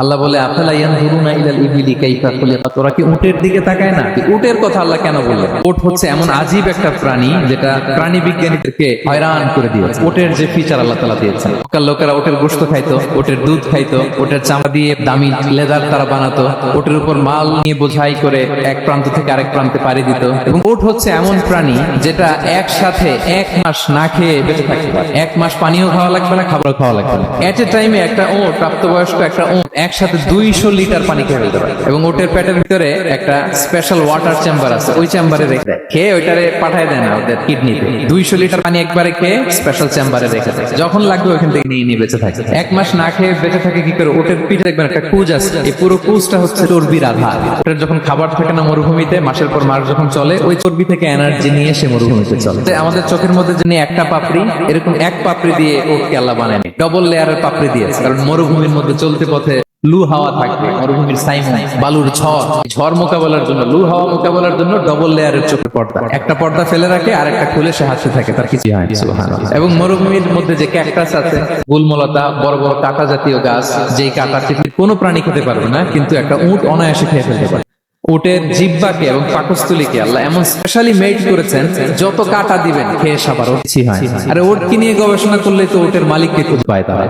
আল্লাহ বলে, আফালা কি উটের দিকে তাকায় না? উটের কথা আল্লাহ কেন বললেন? উট হচ্ছে এমন আজীব একটা প্রাণী যেটা প্রাণী বিজ্ঞানীদেরকে হয়রান করে দিয়েছে। উটের যে ফিচার আল্লাহ তাআলা দিয়েছেন। ওকার লোকেরা উটের গোশত খাইতো, উটের দুধ খাইতো, উটের চামড়া দিয়ে দামি লেদার তারা বানাতো, উটের উপর মাল নিয়ে বোঝাই করে এক প্রান্ত থেকে আরেক প্রান্তে পাড়ি দিত। এবং উট হচ্ছে এমন প্রাণী যেটা একসাথে এক মাস না খেয়ে বেঁচে থাকতে পারে। এক মাস পানিও খাওয়া লাগবে না, খাবারও খাওয়া লাগবে না। এট এ টাইমে একটা ওট প্রাপ্তবয়স্ক একটা ওট একসাথে দুইশো লিটার পানি খেয়ে ফেলতে পারে। এবং ওটের পেটের ভিতরে একটা স্পেশাল ওয়াটার চেম্বার আছে। ওই চেম্বারে রেখে দেয়। খেয়ে ওইটারে পাঠায় দেয় না ওদের কিডনিতে দুইশো লিটার পানি একবারে খেয়ে স্পেশাল চেম্বারে রেখে দেয়। যখন লাগবে ওইখান থেকে নিয়ে নিয়ে বেঁচে থাকে। এক মাস না খেয়ে বেঁচে থাকে কি করে? ওটের পিঠে দেখবেন একটা কুজ আছে। এই পুরো কুজটা হচ্ছে চর্বির আধার। ওটার যখন খাবার থাকে না মরুভূমিতে, মাসের পর মাস যখন চলে, ওই চর্বি থেকে এনার্জি নিয়ে সে মরুভূমিতে চলে। আমাদের চোখের মধ্যে যিনি একটা পাপড়ি, এরকম এক পাপড়ি দিয়ে ওটকে আল্লাহ বানায়নি। ডবল লেয়ারের পাপড়ি দিয়েছে। কারণ মরুভূমির মধ্যে চলতে পথে লু হাওয়া থাকবে। মরুভূমির সাইমন, বালুর ঝড়। ঝড় মোকাবেলার জন্য, লু হাওয়া মোকাবেলার জন্য ডবল লেয়ারের চোখের পর্দা। একটা পর্দা ফেলে রাখে, আর একটা খুলে সে হাসতে থাকে, তার কিছু হয় এবং মরুভূমির মধ্যে যে ক্যাকটাস আছে, গুলমলতা, বড় বড় কাঁটা জাতীয় গাছ, যেই কাঁটা পৃথিবীর কোনো প্রাণী খেতে পারবে না, কিন্তু একটা উট অনায়াসে খেয়ে ফেলতে পারে। উটের জিব্বাকে এবং পাকস্থলীকে আল্লাহ এমন স্পেশালি মেড করেছেন, যত কাটা দিবেন, খেয়ে সাবার হয়। আরে ওট নিয়ে গবেষণা করলে তো ওটের মালিককে খুঁজে পায় তারা?